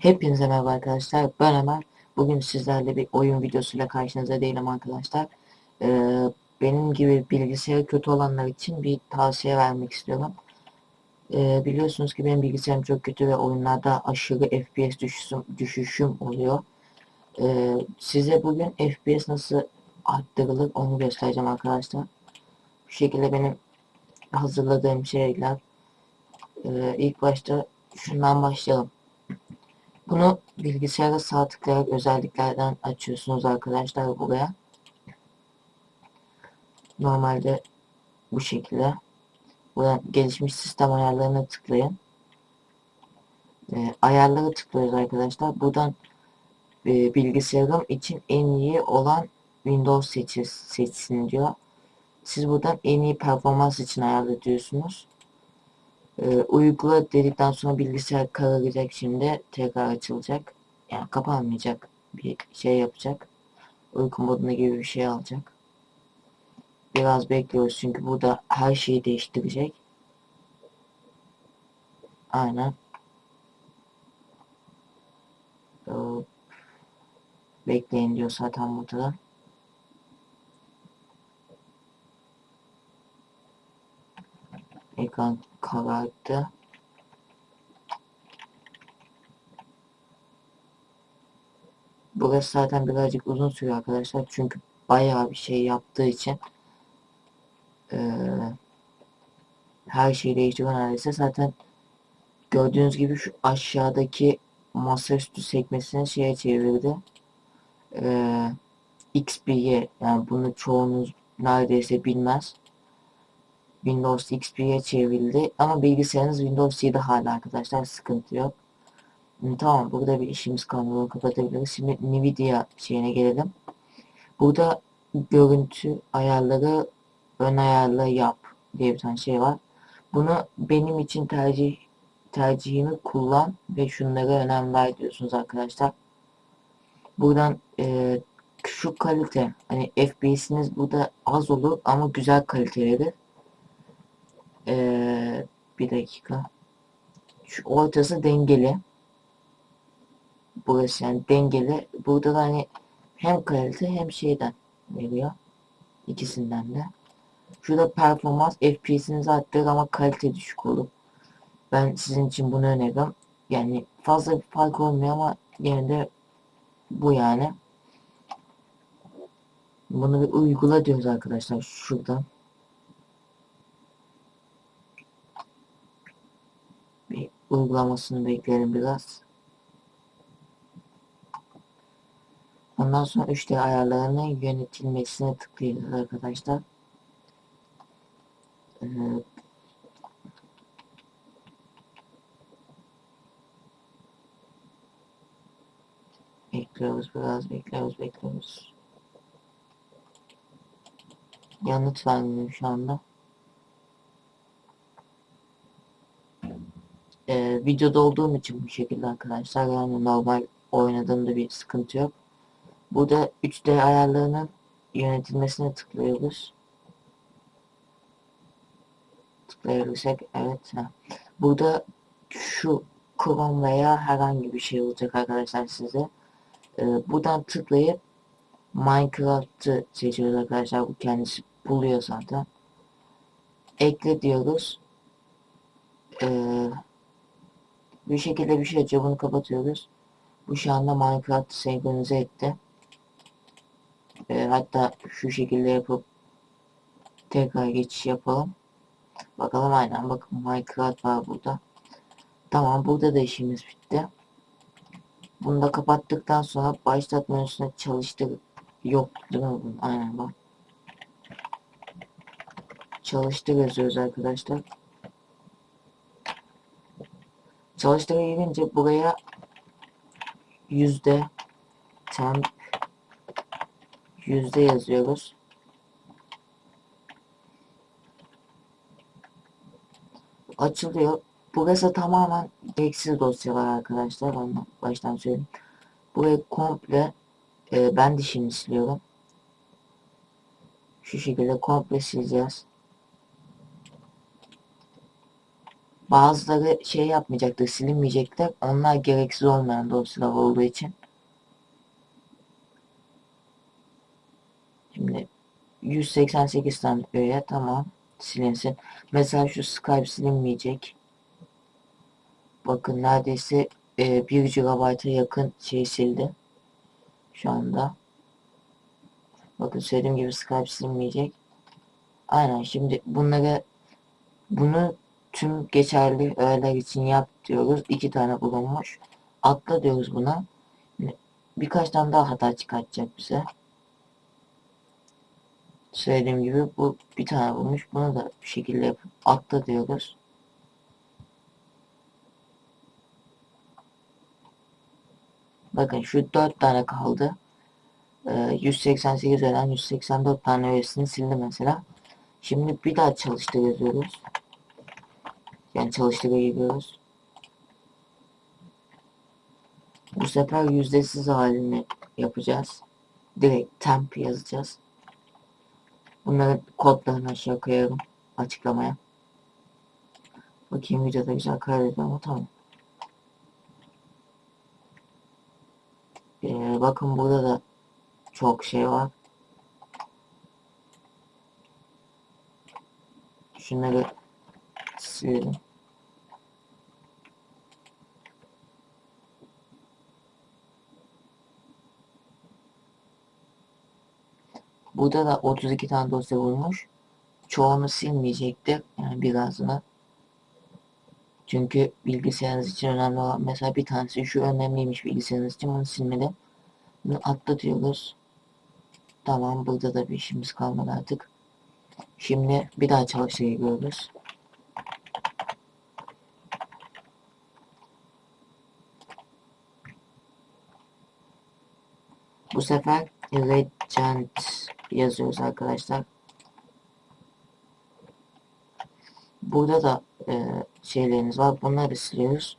Hepinize merhaba arkadaşlar. Ben Ömer. Bugün sizlerle bir oyun videosuyla karşınızda değilim arkadaşlar. Ee, benim gibi bilgisayarı kötü olanlar için bir tavsiye vermek istiyorum. Ee, biliyorsunuz ki benim bilgisayarım çok kötü ve oyunlarda aşırı FPS düşüşüm, düşüşüm oluyor. Ee, size bugün FPS nasıl arttırılır onu göstereceğim arkadaşlar. Bu şekilde benim hazırladığım şeyler. Ee, ilk başta şundan başlayalım. Bunu bilgisayara sağ tıklayarak özelliklerden açıyorsunuz arkadaşlar buraya. Normalde bu şekilde. Buradan gelişmiş sistem ayarlarına tıklayın. E, ayarları tıklıyoruz arkadaşlar. Buradan e, bilgisayarım için en iyi olan Windows seçir, seçsin diyor. Siz buradan en iyi performans için ayarlıyorsunuz. Ee, uygula dedikten sonra bilgisayar kararacak şimdi tekrar açılacak. Yani kapanmayacak bir şey yapacak. Uyku moduna gibi bir şey alacak. Biraz bekliyoruz çünkü burada her şeyi değiştirecek. Aynen. Ee, bekleyin diyor zaten burada da. Ekran kararttı. Burası zaten birazcık uzun sürüyor arkadaşlar. Çünkü bayağı bir şey yaptığı için ee, her şeyi değiştiriyor neredeyse. Zaten gördüğünüz gibi şu aşağıdaki masaüstü sekmesini şeye çevirdi. Ee, XP'ye yani bunu çoğunuz neredeyse bilmez. Windows XP'ye çevrildi. Ama bilgisayarınız Windows 7 hala arkadaşlar sıkıntı yok. Tamam burada bir işimiz kalmadı kapatabiliriz. Şimdi Nvidia şeyine gelelim. Burada görüntü ayarları ön ayarla yap diye bir tane şey var. Bunu benim için tercih tercihimi kullan ve şunlara önem ver diyorsunuz arkadaşlar. Buradan e, şu kalite hani FPS'iniz burada az olur ama güzel kalite verir. Ee, bir dakika. Şu ortası dengeli. Burası yani dengeli. Burada da hani hem kalite hem şeyden veriyor. İkisinden de. Şurada performans FPS'inizi arttırır ama kalite düşük olur. Ben sizin için bunu öneririm. Yani fazla bir fark olmuyor ama yine de bu yani. Bunu bir uygula arkadaşlar şuradan. Bir uygulamasını bekleyelim biraz. Ondan sonra 3D ayarlarının yönetilmesine tıklayacağız arkadaşlar. Ee, bekliyoruz biraz bekliyoruz bekliyoruz. Yanıt vermiyor şu anda. Ee, videoda olduğum için bu şekilde arkadaşlar yani normal oynadığımda bir sıkıntı yok. Burada 3D ayarlarının yönetilmesine tıklıyoruz. Tıklayabilirsek evet. Ha. Burada şu Chrome veya herhangi bir şey olacak arkadaşlar size. Ee, buradan tıklayıp Minecraft'ı seçiyoruz arkadaşlar. Bu kendisi buluyor zaten. Ekle diyoruz. Ee, bir şekilde bir şey açıyor. Bunu kapatıyoruz. Bu şu anda Minecraft senkronize etti. Ee, hatta şu şekilde yapıp tekrar geçiş yapalım. Bakalım aynen bakın Minecraft var burada. Tamam burada da işimiz bitti. Bunu da kapattıktan sonra başlat menüsüne çalıştır. Yok değil mi? Aynen bak. Çalıştır yazıyoruz arkadaşlar. Çalıştır'a gelince buraya yüzde temp yüzde yazıyoruz. Açılıyor. Burası tamamen gereksiz dosyalar arkadaşlar. Onu baştan söyleyeyim. Burayı komple e, ben de şimdi siliyorum. Şu şekilde komple sileceğiz. Bazıları şey yapmayacaktır, silinmeyecekler. Onlar gereksiz olmayan dosyalar olduğu için. Şimdi 188 tane öğe tamam silinsin. Mesela şu Skype silinmeyecek. Bakın neredeyse e, 1 GB'a yakın şey sildi. Şu anda. Bakın söylediğim gibi Skype silinmeyecek. Aynen şimdi bunları bunu tüm geçerli öğeler için yap diyoruz. İki tane bulunmuş. Atla diyoruz buna. Birkaç tane daha hata çıkartacak bize. Söylediğim gibi bu bir tane bulmuş. Bunu da bir şekilde atla diyoruz. Bakın şu 4 tane kaldı. Ee, 188 öğren 184 tane öğesini sildi mesela. Şimdi bir daha çalıştır yazıyoruz. Yani çalıştıra giriyoruz. Bu sefer yüzdesiz halini yapacağız. Direkt temp yazacağız. Bunların kodlarını aşağı koyarım açıklamaya. Bakayım videoda güzel kaydediyor ama tamam. Ee, bakın burada da çok şey var. Şunları silelim. Burada da 32 tane dosya bulmuş. Çoğunu silmeyecektir. Yani birazını. Çünkü bilgisayarınız için önemli olan mesela bir tanesi şu önemliymiş bilgisayarınız için onu silmedi. Bunu atlatıyoruz. Tamam burada da bir işimiz kalmadı artık. Şimdi bir daha çalıştırı görüyoruz. Bu sefer Regent yazıyoruz arkadaşlar. Burada da e, şeyleriniz var. Bunları siliyoruz.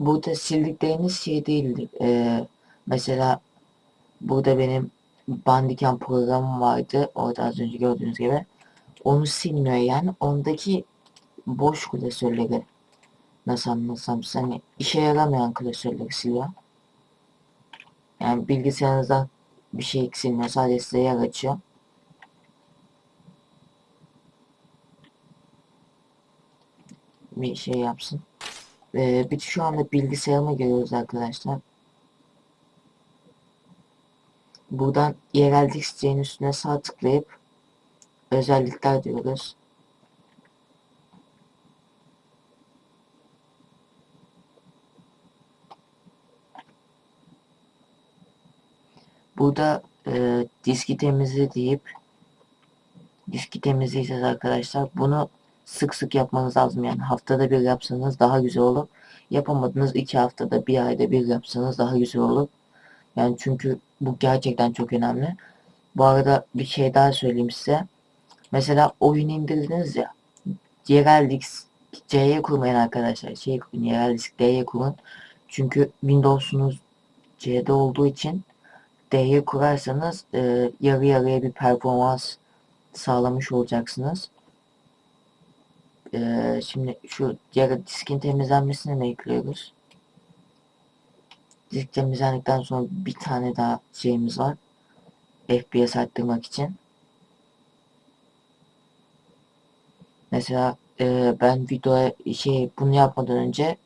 Burada sildikleriniz şey değildir. E, mesela burada benim Bandicam programım vardı. Orada az önce gördüğünüz gibi. Onu silmiyor yani. Ondaki boş klasörleri nasıl anlatsam size hani işe yaramayan klasörleri siliyor. Yani bilgisayarınızdan bir şey eksilmiyor. Sadece size yer açıyor. Bir şey yapsın. Ee, biz şu anda bilgisayarıma giriyoruz arkadaşlar. Buradan yerel diskçeğin üstüne sağ tıklayıp özellikler diyoruz. Burada e, diski temizle deyip diski temizleyeceğiz arkadaşlar. Bunu sık sık yapmanız lazım. Yani haftada bir yapsanız daha güzel olur. Yapamadınız iki haftada bir ayda bir yapsanız daha güzel olur. Yani çünkü bu gerçekten çok önemli. Bu arada bir şey daha söyleyeyim size. Mesela oyun indirdiniz ya. Yerel disk C'ye kurmayın arkadaşlar. Şey kurun, yerel disk D'ye kurun. Çünkü Windows'unuz C'de olduğu için D'ye kurarsanız e, yarı yarıya bir performans sağlamış olacaksınız. E, şimdi şu yarı diskin temizlenmesine ne ekliyoruz? Disk temizlendikten sonra bir tane daha şeyimiz var. FPS arttırmak için. Mesela e, ben videoya şey bunu yapmadan önce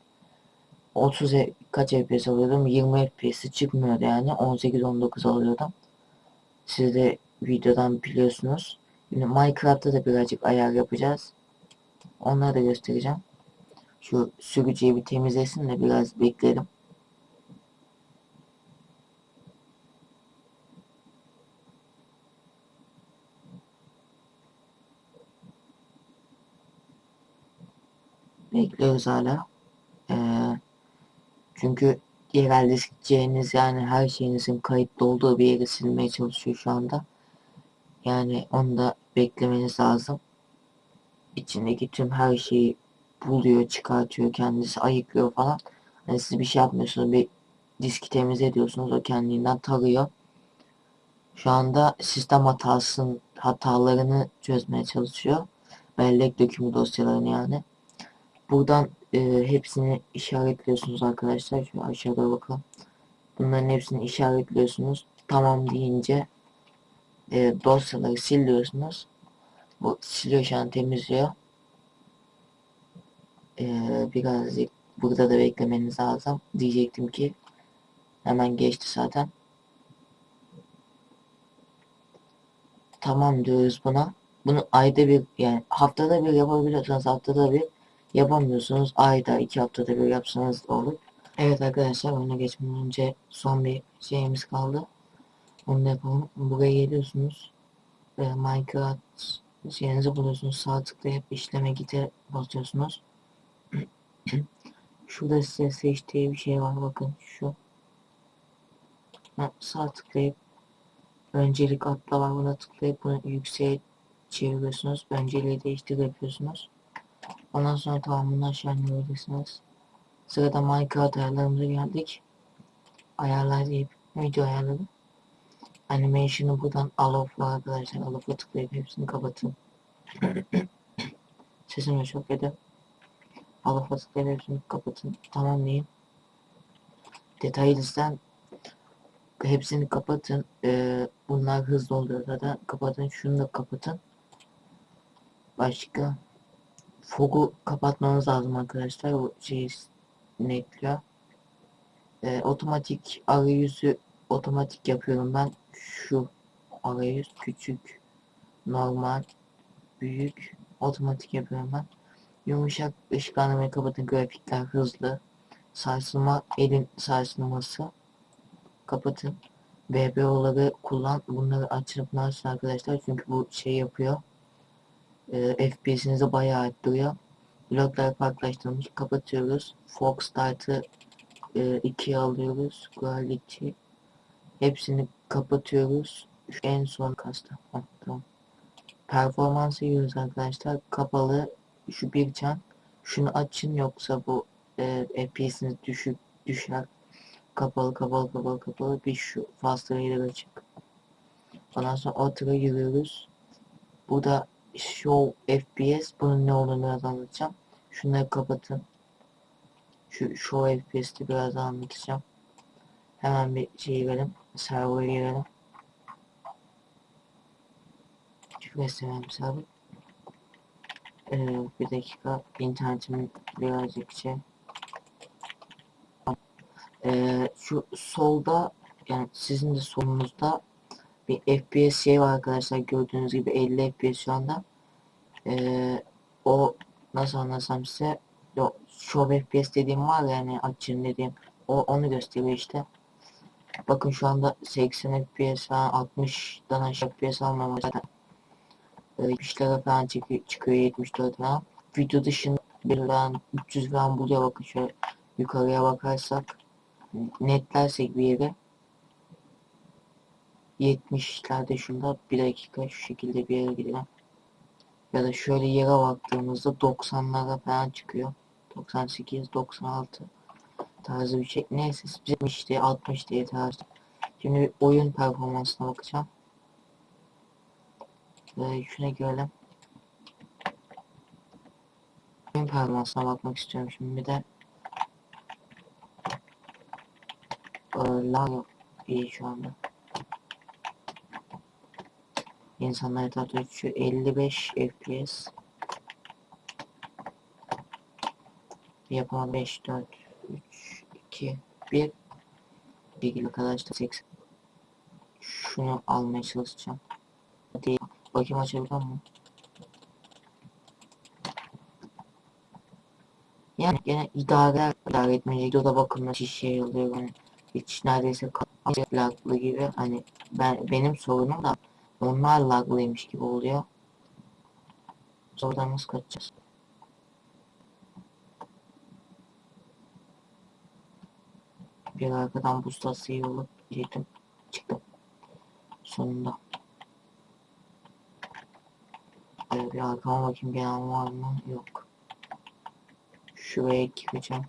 30 e, kaç FPS alıyordum? 20 FPS çıkmıyordu yani. 18-19 alıyordum. Siz de videodan biliyorsunuz. Şimdi Minecraft'ta da birazcık ayar yapacağız. Onları da göstereceğim. Şu sürücüyü bir temizlesin de biraz bekleyelim. Bekliyoruz hala. Çünkü yerel diskçeğiniz yani her şeyinizin kayıtlı olduğu bir yeri silmeye çalışıyor şu anda. Yani onu da beklemeniz lazım. İçindeki tüm her şeyi buluyor, çıkartıyor, kendisi ayıklıyor falan. Hani siz bir şey yapmıyorsunuz, bir diski temiz ediyorsunuz, o kendinden tarıyor. Şu anda sistem hatasının hatalarını çözmeye çalışıyor. Bellek dökümü dosyalarını yani. Buradan e, hepsini işaretliyorsunuz arkadaşlar. Şöyle aşağıda bakalım. Bunların hepsini işaretliyorsunuz. Tamam deyince e, dosyaları siliyorsunuz. Bu siliyor şu an temizliyor. E, birazcık burada da beklemeniz lazım. Diyecektim ki hemen geçti zaten. Tamam diyoruz buna. Bunu ayda bir yani haftada bir yapabiliyorsanız haftada bir yapamıyorsunuz. Ayda iki haftada bir yapsanız da olur. Evet arkadaşlar oyuna geçmeden önce son bir şeyimiz kaldı. Onu da yapalım. Buraya geliyorsunuz. Ve Minecraft şeyinizi buluyorsunuz. Sağ tıklayıp işleme gite basıyorsunuz. Şurada size seçtiği bir şey var. Bakın şu. Ha, sağ tıklayıp öncelik atla var. Buna tıklayıp bunu yükseğe çeviriyorsunuz. Önceliği değiştir yapıyorsunuz. Ondan sonra tamamını aşağı inebilirsiniz. Sırada Minecraft ayarlarımıza geldik. Ayarlar deyip video ayarları. Animation'ı buradan var arkadaşlar. Alof'a tıklayıp hepsini kapatın. Sesimi çok kötü. Alof'a tıklayıp hepsini kapatın. Tamam diyeyim. Detay listen hepsini kapatın. Ee, bunlar hızlı oluyor zaten. Kapatın. Şunu da kapatın. Başka Fog'u kapatmamız lazım arkadaşlar. O şeyi netliyor. Ee, otomatik arayüzü otomatik yapıyorum ben. Şu arayüz küçük, normal, büyük, otomatik yapıyorum ben. Yumuşak ışıklandırmayı kapatın. Grafikler hızlı. Sarsılma elin sarsılması kapatın. VBO'ları kullan. Bunları açıp nasıl arkadaşlar çünkü bu şey yapıyor. E, FPS'inizi bayağı arttırıyor. Blokları farklılaştırmış. Kapatıyoruz. Fox Start'ı e, 2'ye alıyoruz. Quality. Hepsini kapatıyoruz. Şu en son kasta. Heh, tamam. Performansı yiyoruz arkadaşlar. Kapalı. Şu bir can. Şunu açın yoksa bu e, FPS'iniz düşük düşer. Kapalı kapalı kapalı kapalı. Bir şu fast açık. Ondan sonra Outer'a giriyoruz. Bu da Show FPS. Bunun ne olduğunu biraz anlatacağım. Şunları kapatın. Şu Show FPS'te biraz anlatacağım. Hemen bir şey girelim. Server'a girelim. Şu istemem server. Ee, bir dakika. İnternetimin birazcık şey. Ee, şu solda yani sizin de solunuzda bir FPS şey var arkadaşlar gördüğünüz gibi 50 FPS şu anda. Ee, o nasıl anlasam size o show FPS dediğim var ya yani açın dediğim o onu gösteriyor işte. Bakın şu anda 80 FPS falan 60'dan aşağı FPS almam zaten. Ee, 70'lere falan çıkıyor, çıkıyor 74 falan. Video dışında bir falan 300 falan buluyor bakın şöyle yukarıya bakarsak netlersek bir yere 70'lerde şunda bir dakika şu şekilde bir yere gidelim. Ya da şöyle yere baktığımızda 90'lara falan çıkıyor. 98, 96 tarzı bir şey. Neyse 70 diye 60 diye tarzı. Şimdi oyun performansına bakacağım. Ve şuna görelim. Oyun performansına bakmak istiyorum şimdi bir de. Ee, lag yok. iyi şu anda. İnsanlar etrafta şu 55 FPS. Yapalım 5 4 3 2 1 ilgili arkadaşlar 80 şunu almaya çalışacağım. Hadi bakayım açabiliyor mu? Yani gene idare idare etmeyecek. O da bakımda şey oluyor. Yani hiç neredeyse laglı gibi. Hani ben benim sorunum da onlar laglıymış gibi oluyor. Oradan nasıl kaçacağız? Bir arkadan buz tasıyı olup yedim. Çıktım. Sonunda. Böyle bir arkama bakayım gelen var mı? Yok. Şuraya gireceğim.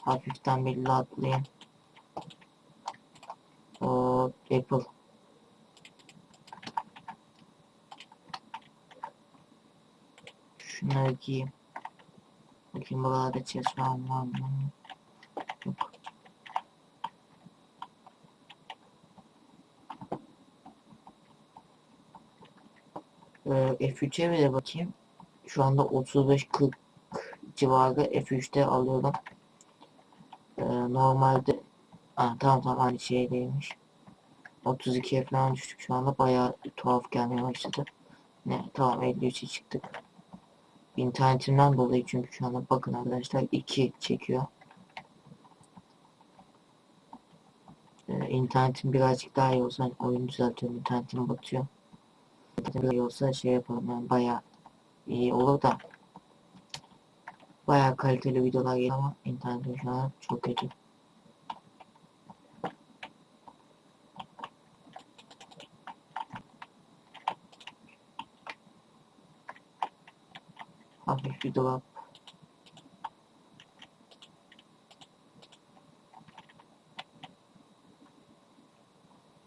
Hafiften bir atlayayım. O Apple. Şunları giyeyim. Bakayım buralarda chest var mı var mı? Yok. Ee, F3'e bile bakayım. Şu anda 35-40 civarı F3'te alıyorum. Ee, normalde Aa, tamam tamam aynı şeydeymiş. 32'ye falan düştük şu anda bayağı tuhaf gelmeye başladı. Ne tamam 53'e çıktık. İnternetimden dolayı çünkü şu anda bakın arkadaşlar 2 çekiyor. Ee, internetim birazcık daha iyi olsa hani oyun düzeltiyorum internetim batıyor. İnternetim biraz iyi olsa şey yapalım yani bayağı iyi olur da bayağı kaliteli videolar geliyor ama internetim şu an çok kötü. Bir dolap.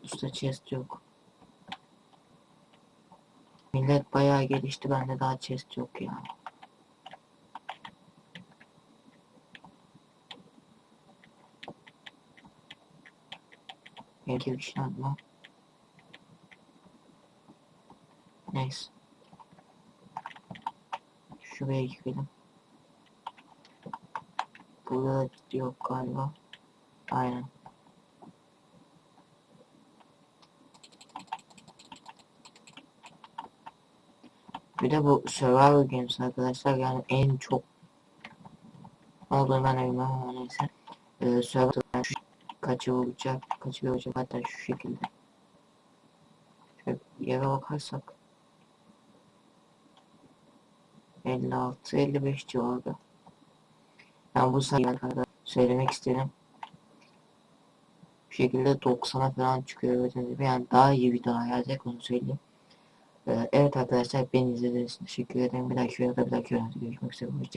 Usta chest yok. Millet bayağı gelişti bende daha chest yok ya. Belki bir şey yapma. Neyse. Şuraya gidelim. Burada da yok galiba. Aynen. Bir de bu Survivor Games arkadaşlar yani en çok ne olduğunu ben bilmem ama neyse. Ee, Survivor şu kaçı olacak, kaçı olacak hatta şu şekilde. Şöyle yere bakarsak 56-55 civarı. Yani bu sayıları söylemek istedim. Bu şekilde 90'a falan çıkıyor gibi. Yani daha iyi bir daha gelecek onu söyleyeyim. Ee, evet arkadaşlar beni izlediğiniz için teşekkür ederim. Bir dahaki videoda bir dahaki videoda görüşmek üzere. Hoşçakalın.